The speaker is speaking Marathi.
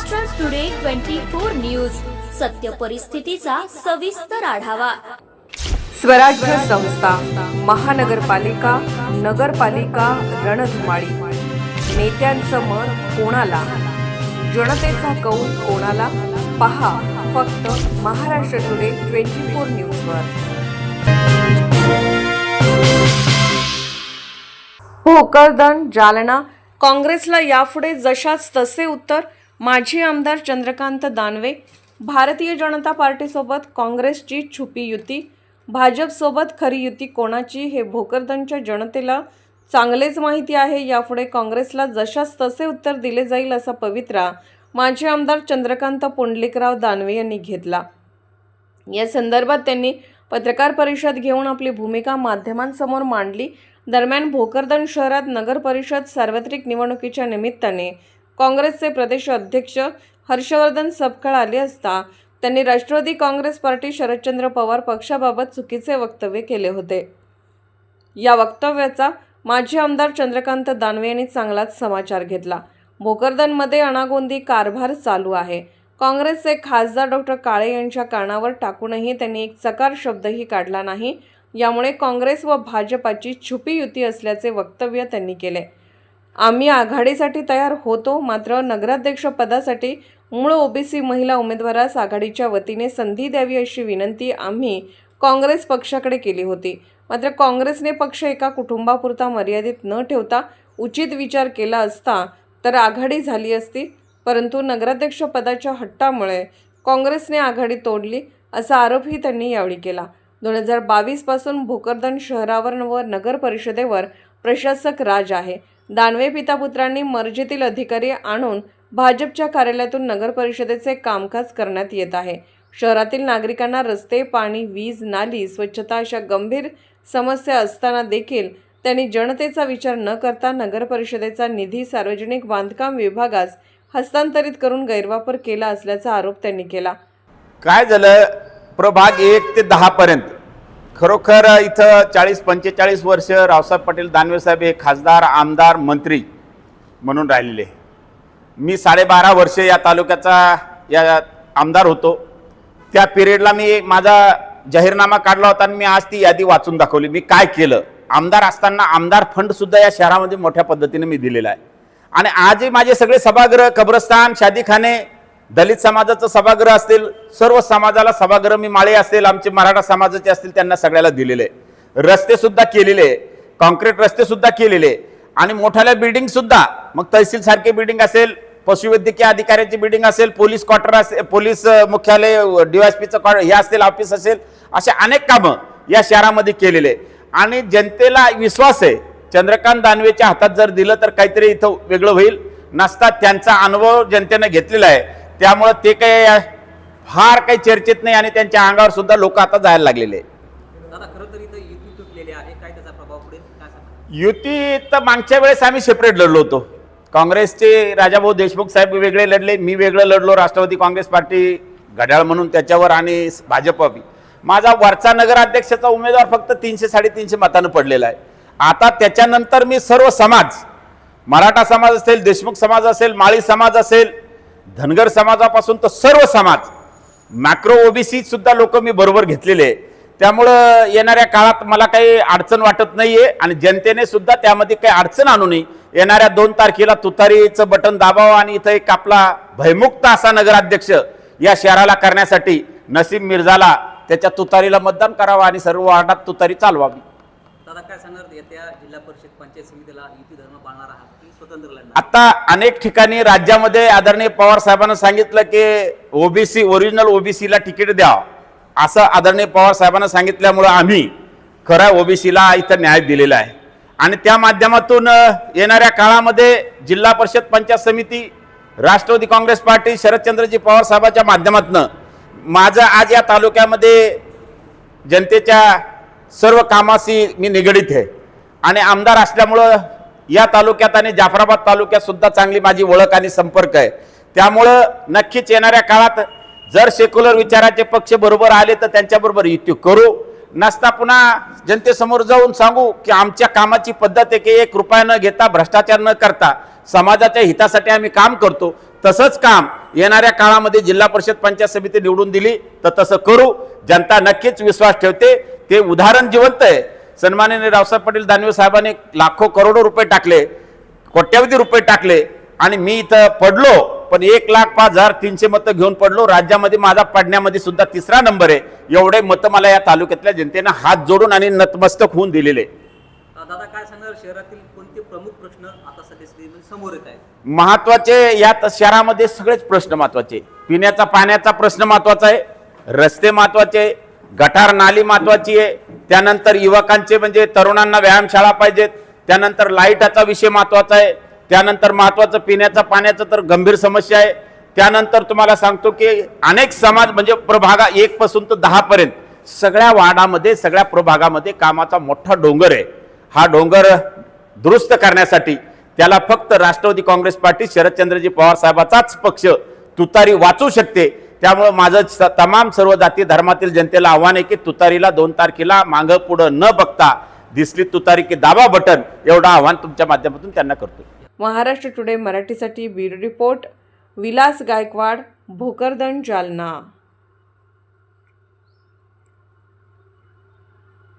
Maharashtra today twenty four news सत्य परिस्थितीचा सविस्तर आढावा. स्वराज्य संस्था महानगरपालिका नगरपालिका रणधुमाळी. नेत्यांचं मन कोणाला? जनतेचा कौल कोणाला? पहा फक्त महाराष्ट्र टुडे ट्वेंटी फोर न्यूजवर भोकरदन जालना. काँग्रेसला यापुढे जशाच तसे उत्तर माजी आमदार चंद्रकांत दानवे भारतीय जनता पार्टीसोबत काँग्रेसची छुपी युती भाजपसोबत खरी युती कोणाची हे भोकरदनच्या जनतेला चांगलेच माहिती आहे. यापुढे काँग्रेसला जशास तसे उत्तर दिले जाईल असा पवित्रा माजी आमदार चंद्रकांत पुंडलिकराव दानवे यांनी घेतला. या संदर्भात त्यांनी पत्रकार परिषद घेऊन आपली भूमिका माध्यमांसमोर मांडली. दरम्यान भोकरदन शहरात नगर परिषद सार्वत्रिक निवडणुकीच्या निमित्ताने काँग्रेसचे प्रदेश अध्यक्ष हर्षवर्धन सपकाळ आले असता त्यांनी राष्ट्रवादी काँग्रेस पार्टी शरदचंद्र पवार पक्षाबाबत चुकीचे वक्तव्य केले होते. या वक्तव्याचा माजी आमदार चंद्रकांत दानवे यांनी चांगलाच समाचार घेतला. भोकरदनमध्ये अनागोंदी कारभार चालू आहे. काँग्रेसचे खासदार डॉक्टर काळे यांच्या कानावर टाकूनही त्यांनी एक चकार शब्दही काढला नाही. यामुळे काँग्रेस व भाजपाची छुपी युती असल्याचे वक्तव्य त्यांनी केले. आम्ही आघाडीसाठी तयार होतो. मात्र नगराध्यक्षपदासाठी मूळ ओबीसी महिला उमेदवारास आघाडीच्या वतीने संधी द्यावी अशी विनंती आम्ही काँग्रेस पक्षाकडे केली होती. मात्र काँग्रेसने पक्ष एका कुटुंबापुरता मर्यादित न ठेवता उचित विचार केला असता तर आघाडी झाली असती. परंतु नगराध्यक्षपदाच्या हट्टामुळे काँग्रेसने आघाडी तोडली असा आरोपही त्यांनी यावेळी केला. दोन हजार बावीसपासून भोकरदन शहरावर व नगर परिषदेवर प्रशासक राज आहे. दानवे पितापुत्रांनी मर्जीतील अधिकारी आणून भाजपच्या कार्यालयातून नगर परिषदेचे कामकाज करण्यात येत आहे. शहरातील नागरिकांना रस्ते पाणी वीज नाली स्वच्छता अशा गंभीर समस्या असताना देखील त्यांनी जनतेचा विचार न करता नगर परिषदेचा निधी सार्वजनिक बांधकाम विभागास हस्तांतरित करून गैरवापर केला असल्याचा आरोप त्यांनी केला. काय झालं? प्रभाग एक ते दहा पर्यंत. खरोखर इथं चाळीस पंचेचाळीस वर्ष रावसाहेब पाटील दानवे साहेब हे खासदार आमदार मंत्री म्हणून राहिलेले मी साडेबारा वर्ष या तालुक्याचा या आमदार होतो. त्या पिरियडला मी माझा जाहीरनामा काढला होता आणि मी आज ती यादी वाचून दाखवली. मी काय केलं? आमदार असताना आमदार फंडसुद्धा या शहरामध्ये मोठ्या पद्धतीने मी दिलेला आहे. आणि आजही माझे सगळे सभागृह कब्रस्तान शादीखाने दलित समाजाचं सभागृह असतील सर्व समाजाला सभागृह मी माळे असेल आमचे मराठा समाजाचे असतील त्यांना सगळ्याला दिलेले आहे. रस्ते सुद्धा केलेले आहे. कॉन्क्रीट रस्ते सुद्धा केलेले आहे. आणि मोठ्याल्या बिल्डिंग सुद्धा मग तहसील सारखी बिल्डिंग असेल पशुवैद्यकीय अधिकाऱ्याची बिल्डिंग असेल पोलीस क्वार्टर असेल पोलीस मुख्यालय डीवायसपीचं हे असेल ऑफिस असेल असे अनेक कामं या शहरामध्ये केलेले आहे. आणि जनतेला विश्वास आहे चंद्रकांत दानवेच्या हातात जर दिलं तर काहीतरी इथं वेगळं होईल नसता त्यांचा अनुभव जनतेनं घेतलेला आहे त्यामुळं ते काही फार काही चर्चेत नाही आणि त्यांच्या अंगावर सुद्धा लोक आता जायला लागलेले युती तर मागच्या वेळेस आम्ही सेपरेट लढलो होतो. काँग्रेसचे राजाभाऊ देशमुख साहेब वेगळे लढले मी वेगळं लढलो राष्ट्रवादी काँग्रेस पार्टी घड्याळ म्हणून त्याच्यावर आणि भाजप बी. माझा वरचा नगराध्यक्षाचा उमेदवार फक्त तीनशे साडेतीनशे मतानं पडलेला आहे. आता त्याच्यानंतर मी सर्व समाज मराठा समाज असेल देशमुख समाज असेल माळी समाज असेल धनगर समाजापासून तर सर्व समाज. मॅक्रो ओबीसी सुद्धा लोक मी बरोबर घेतलेले आहे. त्यामुळं येणाऱ्या काळात मला काही अडचण वाटत नाहीये आणि जनतेने सुद्धा त्यामध्ये काही अडचण आणू नये. येणाऱ्या दोन तारखेला तुतारीचं बटन दाबावं आणि इथं एक आपला भयमुक्त असा नगराध्यक्ष या शहराला करण्यासाठी नसीम मिर्झाला त्याच्या तुतारीला मतदान करावं आणि सर्व वार्डात तुतारी चालवावी. दादा काय सांगणार? येत्या जिल्हा परिषद पंचायत समितीला युती धर्म पाळणार आहात की स्वतंत्र लढणार? आता अनेक ठिकाणी राज्यामध्ये आदरणीय पवार साहेबांना सांगितलं की ओबीसी ओरिजिनल ओबीसीला तिकीट द्यावं असं आदरणीय पवार साहेबांना सांगितल्यामुळं आम्ही खरा ओबीसीला इथं न्याय दिलेला आहे. आणि त्या माध्यमातून येणाऱ्या काळामध्ये जिल्हा परिषद पंचायत समिती राष्ट्रवादी काँग्रेस पार्टी शरदचंद्रजी पवार साहेबांच्या माध्यमातून माझं आज या तालुक्यामध्ये जनतेच्या सर्व कामाशी मी निगडीत आहे. आणि आमदार असल्यामुळं या तालुक्यात आणि जाफराबाद तालुक्यात सुद्धा चांगली माझी ओळख आणि संपर्क आहे. त्यामुळं नक्कीच येणाऱ्या काळात जर सेक्युलर विचाराचे पक्ष बरोबर आले तर त्यांच्याबरोबर युती करू. नसता पुन्हा जनतेसमोर जाऊन सांगू की आमच्या कामाची पद्धत आहे की एक रुपया न घेता भ्रष्टाचार न करता समाजाच्या हितासाठी आम्ही काम करतो. तसंच काम येणाऱ्या काळामध्ये जिल्हा परिषद पंचायत समिती निवडून दिली तर तसं करू. जनता नक्कीच विश्वास ठेवते. ते उदाहरण जिवंत आहे. सन्माननीय रावसाहेब पाटील दानवे साहेबांनी लाखो करोडो रुपये टाकले कोट्यावधी रुपये टाकले आणि मी इथं पडलो पण एक लाख पाच हजार तीनशे मतं घेऊन पडलो. राज्यामध्ये माझा पडण्यामध्ये सुद्धा तिसरा नंबर आहे. एवढे मतं मला या तालुक्यातल्या जनतेनं हात जोडून आणि नतमस्तक होऊन दिलेले. दादा काय सांगणार शहरातील कोणते प्रमुख प्रश्न आता सध्या समोर येत आहेत? महत्त्वाचे या शहरामध्ये सगळेच प्रश्न महत्त्वाचे. पिण्याचा पाण्याचा प्रश्न महत्त्वाचा आहे. रस्ते महत्त्वाचे. गटार नाली महत्वाची आहे. त्यानंतर युवकांचे म्हणजे तरुणांना व्यायामशाळा पाहिजेत. त्यानंतर लाईटाचा विषय महत्त्वाचा आहे. त्यानंतर महत्वाचं पिण्याचा पाण्याचं तर गंभीर समस्या आहे. त्यानंतर तुम्हाला सांगतो की अनेक समाज म्हणजे प्रभागा एकपासून तर दहापर्यंत सगळ्या वार्डामध्ये सगळ्या प्रभागामध्ये कामाचा मोठा डोंगर आहे. हा डोंगर दुरुस्त करण्यासाठी त्याला फक्त राष्ट्रवादी काँग्रेस पार्टी शरदचंद्रजी पवार साहेबाचाच पक्ष तुतारी वाचू शकते. त्यामुळं माझं तमाम सर्व जाती धर्मातील जनतेला आव्हान आहे की तुतारीला दोन तारखेला मागं पुढं न बघता दिसली तुतारी की दाबा बटन एवढं आव्हान तुमच्या माध्यमातून त्यांना करतो महाराष्ट्र टुडे मराठीसाठी ब्युरो रिपोर्ट विलास गायकवाड भोकरदन जालना.